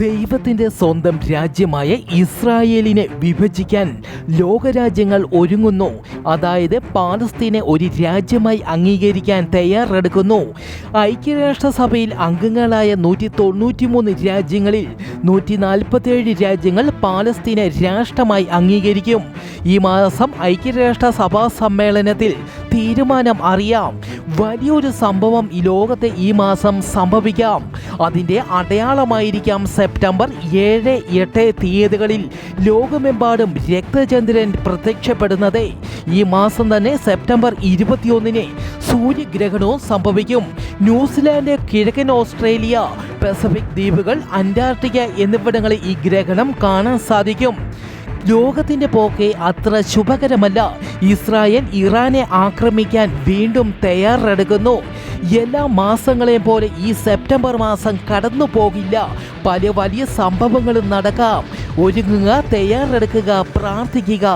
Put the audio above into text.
ദൈവത്തിന്റെ സ്വന്തം രാജ്യമായ ഇസ്രായേലിനെ വിഭജിക്കാൻ ലോകരാജ്യങ്ങൾ ഒരുങ്ങുന്നു. അതായത് പാലസ്തീനെ ഒരു രാജ്യമായി അംഗീകരിക്കാൻ തയ്യാറെടുക്കുന്നു. ഐക്യരാഷ്ട്രസഭയിൽ അംഗങ്ങളായ നൂറ്റി തൊണ്ണൂറ്റിമൂന്ന് രാജ്യങ്ങളിൽ നൂറ്റി നാൽപ്പത്തിയേഴ് രാജ്യങ്ങൾ പാലസ്തീനെ രാഷ്ട്രമായി അംഗീകരിക്കും. ഈ മാസം ഐക്യരാഷ്ട്രസഭാ സമ്മേളനത്തിൽ തീരുമാനം അറിയാം. വലിയൊരു സംഭവം ഈ ലോകത്തെ ഈ മാസം സംഭവിക്കാം. അതിന്റെ അടയാളമായിരിക്കാം സെപ്റ്റംബർ ഏഴ് എട്ട് തീയതികളിൽ ലോകമെമ്പാടും രക്തചന്ദ്രൻ പ്രത്യക്ഷപ്പെടുന്നത്. ഈ മാസം തന്നെ സെപ്റ്റംബർ ഇരുപത്തിയൊന്നിന് സൂര്യഗ്രഹണവും സംഭവിക്കും. ന്യൂസിലാൻഡ് കിഴക്കൻ ഓസ്ട്രേലിയ പസഫിക് ദ്വീപുകൾ അന്റാർട്ടിക്ക എന്നിവിടങ്ങളിൽ ഈ ഗ്രഹണം കാണാൻ സാധിക്കും. ലോകത്തിന്റെ പോക്കെ അത്ര ശുഭകരമല്ല. ഇസ്രായേൽ ഇറാനെ ആക്രമിക്കാൻ വീണ്ടും തയ്യാറെടുക്കുന്നു. എല്ലാ മാസങ്ങളെയും പോലെ ഈ സെപ്റ്റംബർ മാസം കടന്നു പോകില്ല. പല വലിയ സംഭവങ്ങളും നടക്കാം. ഒരുങ്ങുക തയ്യാറെടുക്കുക പ്രാർത്ഥിക്കുക.